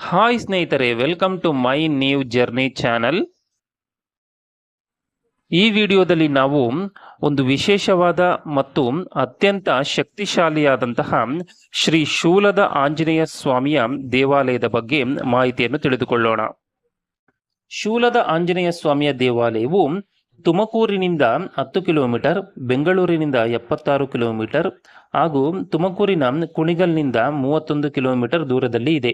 Hi ಸ್ನೇಹಿತರೆ welcome to my new journey channel ಈ ವಿಡಿಯೋದಲ್ಲಿ ನಾವು ಒಂದು ವಿಶೇಷವಾದ ಮತ್ತು ಅತ್ಯಂತ ಶಕ್ತಿಶಾಲಿಯಾದಂತಹ ಶ್ರೀ ಶೂಲದ ಆಂಜನೇಯ ಸ್ವಾಮಿಯ ದೇವಾಲಯದ ಬಗ್ಗೆ ಮಾಹಿತಿಯನ್ನು ತಿಳಿದುಕೊಳ್ಳೋಣ. ಶೂಲದ ಆಂಜನೇಯ ಸ್ವಾಮಿಯ ದೇವಾಲಯವು ತುಮಕೂರಿನಿಂದ ಹತ್ತು ಕಿಲೋಮೀಟರ್, ಬೆಂಗಳೂರಿನಿಂದ ಎಪ್ಪತ್ತಾರು ಕಿಲೋಮೀಟರ್ ಹಾಗೂ ತುಮಕೂರಿನ ಕುಣಿಗಲ್ನಿಂದ ಮೂವತ್ತೊಂದು ಕಿಲೋಮೀಟರ್ ದೂರದಲ್ಲಿ ಇದೆ.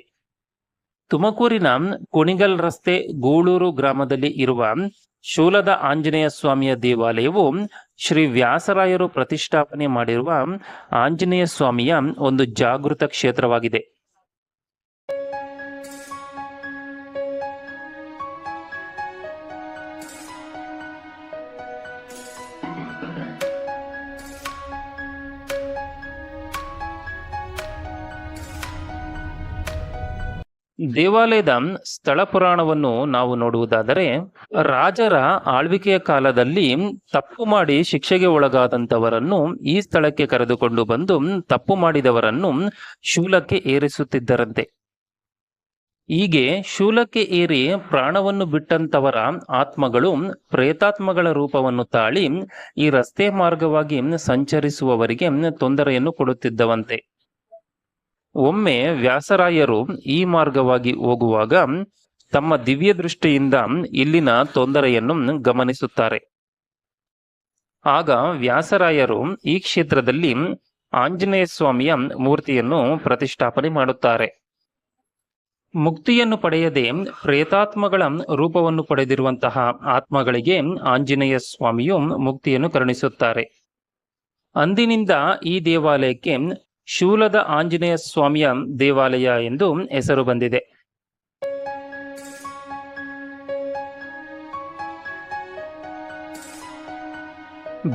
ತುಮಕೂರಿನ ಕುಣಿಗಲ್ ರಸ್ತೆ ಗೂಳೂರು ಗ್ರಾಮದಲ್ಲಿ ಇರುವ ಶೂಲದ ಆಂಜನೇಯ ಸ್ವಾಮಿಯ ದೇವಾಲಯವು ಶ್ರೀ ವ್ಯಾಸರಾಯರು ಪ್ರತಿಷ್ಠಾಪನೆ ಮಾಡಿರುವ ಆಂಜನೇಯ ಸ್ವಾಮಿಯ ಒಂದು ಜಾಗೃತ ಕ್ಷೇತ್ರವಾಗಿದೆ. ದೇವಾಲಯದ ಸ್ಥಳ ಪುರಾಣವನ್ನು ನಾವು ನೋಡುವುದಾದರೆ ರಾಜರ ಆಳ್ವಿಕೆಯ ಕಾಲದಲ್ಲಿ ತಪ್ಪು ಮಾಡಿ ಶಿಕ್ಷೆಗೆ ಒಳಗಾದಂತವರನ್ನು ಈ ಸ್ಥಳಕ್ಕೆ ಕರೆದುಕೊಂಡು ಬಂದು ತಪ್ಪು ಮಾಡಿದವರನ್ನು ಶೂಲಕ್ಕೆ ಏರಿಸುತ್ತಿದ್ದರಂತೆ. ಹೀಗೆ ಶೂಲಕ್ಕೆ ಏರಿ ಪ್ರಾಣವನ್ನು ಬಿಟ್ಟಂತವರ ಆತ್ಮಗಳು ಪ್ರೇತಾತ್ಮಗಳ ರೂಪವನ್ನು ತಾಳಿ ಈ ರಸ್ತೆ ಮಾರ್ಗವಾಗಿ ಸಂಚರಿಸುವವರಿಗೆ ತೊಂದರೆಯನ್ನು ಕೊಡುತ್ತಿದ್ದವಂತೆ. ಒಮ್ಮೆ ವ್ಯಾಸರಾಯರು ಈ ಮಾರ್ಗವಾಗಿ ಹೋಗುವಾಗ ತಮ್ಮ ದಿವ್ಯ ದೃಷ್ಟಿಯಿಂದ ಇಲ್ಲಿನ ತೊಂದರೆಯನ್ನು ಗಮನಿಸುತ್ತಾರೆ. ಆಗ ವ್ಯಾಸರಾಯರು ಈ ಕ್ಷೇತ್ರದಲ್ಲಿ ಆಂಜನೇಯ ಸ್ವಾಮಿಯ ಮೂರ್ತಿಯನ್ನು ಪ್ರತಿಷ್ಠಾಪನೆ ಮಾಡುತ್ತಾರೆ. ಮುಕ್ತಿಯನ್ನು ಪಡೆಯದೆ ಪ್ರೇತಾತ್ಮಗಳ ರೂಪವನ್ನು ಪಡೆದಿರುವಂತಹ ಆತ್ಮಗಳಿಗೆ ಆಂಜನೇಯ ಸ್ವಾಮಿಯು ಮುಕ್ತಿಯನ್ನು ಕರುಣಿಸುತ್ತಾರೆ. ಅಂದಿನಿಂದ ಈ ದೇವಾಲಯಕ್ಕೆ ಶೂಲದ ಆಂಜನೇಯ ಸ್ವಾಮಿಯ ದೇವಾಲಯ ಎಂದು ಹೆಸರು ಬಂದಿದೆ.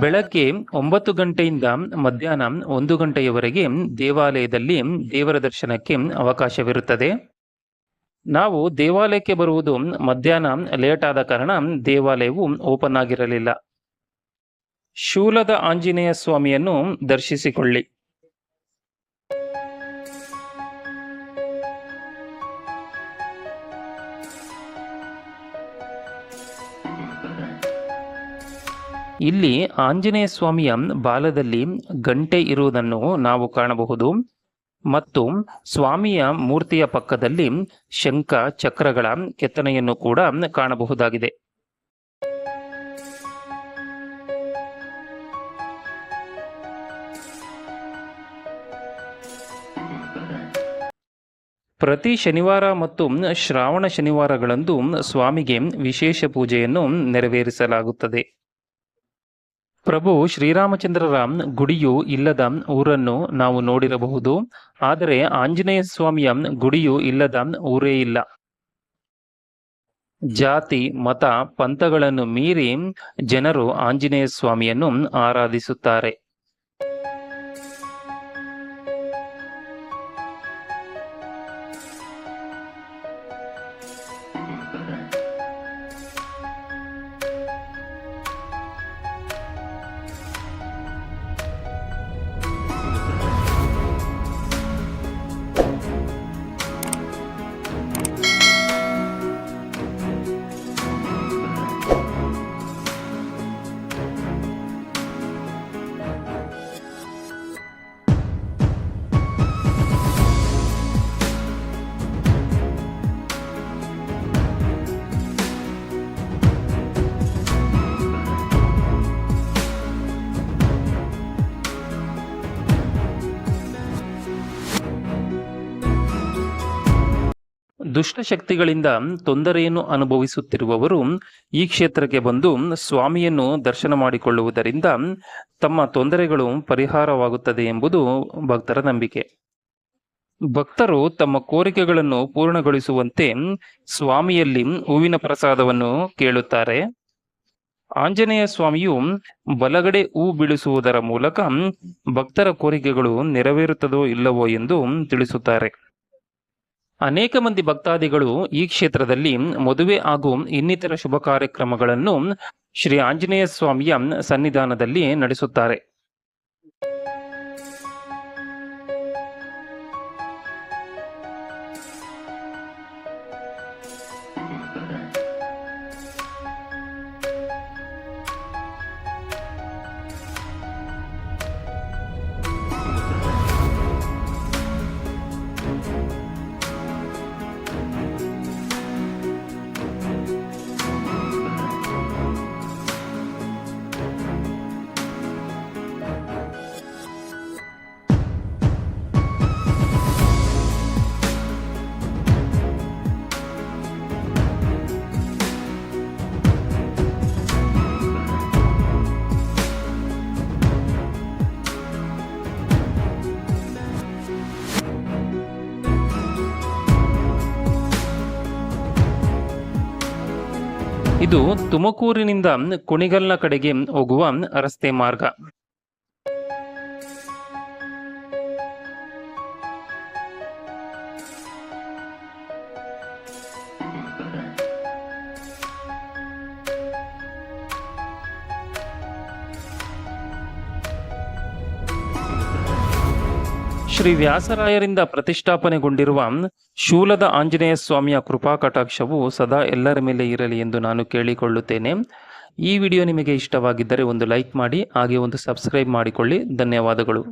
ಬೆಳಗ್ಗೆ ಒಂಬತ್ತು ಗಂಟೆಯಿಂದ ಮಧ್ಯಾಹ್ನ ಒಂದು ಗಂಟೆಯವರೆಗೆ ದೇವಾಲಯದಲ್ಲಿ ದೇವರ ದರ್ಶನಕ್ಕೆ ಅವಕಾಶವಿರುತ್ತದೆ. ನಾವು ದೇವಾಲಯಕ್ಕೆ ಬರುವುದು ಮಧ್ಯಾಹ್ನ ಲೇಟ್ ಆದ ಕಾರಣ ದೇವಾಲಯವು ಓಪನ್ ಆಗಿರಲಿಲ್ಲ. ಶೂಲದ ಆಂಜನೇಯ ಸ್ವಾಮಿಯನ್ನು ದರ್ಶಿಸಿಕೊಳ್ಳಿ. ಇಲ್ಲಿ ಆಂಜನೇಯ ಸ್ವಾಮಿಯ ಬಾಲದಲ್ಲಿ ಗಂಟೆ ಇರುವುದನ್ನು ನಾವು ಕಾಣಬಹುದು ಮತ್ತು ಸ್ವಾಮಿಯ ಮೂರ್ತಿಯ ಪಕ್ಕದಲ್ಲಿ ಶಂಖ ಚಕ್ರಗಳ ಕೆತ್ತನೆಯನ್ನು ಕೂಡ ಕಾಣಬಹುದಾಗಿದೆ. ಪ್ರತಿ ಶನಿವಾರ ಮತ್ತು ಶ್ರಾವಣ ಶನಿವಾರಗಳಂದು ಸ್ವಾಮಿಗೆ ವಿಶೇಷ ಪೂಜೆಯನ್ನು ನೆರವೇರಿಸಲಾಗುತ್ತದೆ. ಪ್ರಭು ಶ್ರೀರಾಮಚಂದ್ರರ ಗುಡಿಯು ಇಲ್ಲದ ಊರನ್ನು ನಾವು ನೋಡಿರಬಹುದು, ಆದರೆ ಆಂಜನೇಯ ಸ್ವಾಮಿಯ ಗುಡಿಯು ಇಲ್ಲದ ಊರೇ ಇಲ್ಲ. ಜಾತಿ, ಮತ, ಪಂಥಗಳನ್ನು ಮೀರಿ ಜನರು ಆಂಜನೇಯ ಸ್ವಾಮಿಯನ್ನು ಆರಾಧಿಸುತ್ತಾರೆ. ದುಷ್ಟಶಕ್ತಿಗಳಿಂದ ತೊಂದರೆಯನ್ನು ಅನುಭವಿಸುತ್ತಿರುವವರು ಈ ಕ್ಷೇತ್ರಕ್ಕೆ ಬಂದು ಸ್ವಾಮಿಯನ್ನು ದರ್ಶನ ಮಾಡಿಕೊಳ್ಳುವುದರಿಂದ ತಮ್ಮ ತೊಂದರೆಗಳು ಪರಿಹಾರವಾಗುತ್ತದೆ ಎಂಬುದು ಭಕ್ತರ ನಂಬಿಕೆ. ಭಕ್ತರು ತಮ್ಮ ಕೋರಿಕೆಗಳನ್ನು ಪೂರ್ಣಗೊಳಿಸುವಂತೆ ಸ್ವಾಮಿಯಲ್ಲಿ ಹೂವಿನ ಪ್ರಸಾದವನ್ನು ಕೇಳುತ್ತಾರೆ. ಆಂಜನೇಯ ಸ್ವಾಮಿಯು ಬಲಗಡೆ ಹೂ ಬೀಳಿಸುವುದರ ಮೂಲಕ ಭಕ್ತರ ಕೋರಿಕೆಗಳು ನೆರವೇರುತ್ತದೋ ಇಲ್ಲವೋ ಎಂದು ತಿಳಿಸುತ್ತಾರೆ. ಅನೇಕ ಮಂದಿ ಭಕ್ತಾದಿಗಳು ಈ ಕ್ಷೇತ್ರದಲ್ಲಿ ಮದುವೆ ಹಾಗೂ ಇನ್ನಿತರ ಶುಭ ಕಾರ್ಯಕ್ರಮಗಳನ್ನು ಶ್ರೀ ಆಂಜನೇಯ ಸ್ವಾಮಿಯ ಸನ್ನಿಧಾನದಲ್ಲಿ ನಡೆಸುತ್ತಾರೆ. ಇದು ತುಮಕೂರಿನಿಂದ ಕುಣಿಗಲ್ನ ಕಡೆಗೆ ಹೋಗುವ ರಸ್ತೆ ಮಾರ್ಗ. ಶ್ರೀ ವ್ಯಾಸರಾಯರಿಂದ ಪ್ರತಿಷ್ಠಾಪನೆಗೊಂಡಿರುವ ಶೂಲದ ಆಂಜನೇಯ ಸ್ವಾಮಿಯ ಕೃಪಾ ಕಟಾಕ್ಷವು ಸದಾ ಎಲ್ಲರ ಮೇಲೆ ಇರಲಿ ಎಂದು ನಾನು ಕೇಳಿಕೊಳ್ಳುತ್ತೇನೆ. ಈ ವಿಡಿಯೋ ನಿಮಗೆ ಇಷ್ಟವಾಗಿದ್ದರೆ ಒಂದು ಲೈಕ್ ಮಾಡಿ, ಹಾಗೆ ಒಂದು ಸಬ್ಸ್ಕ್ರೈಬ್ ಮಾಡಿಕೊಳ್ಳಿ. ಧನ್ಯವಾದಗಳು.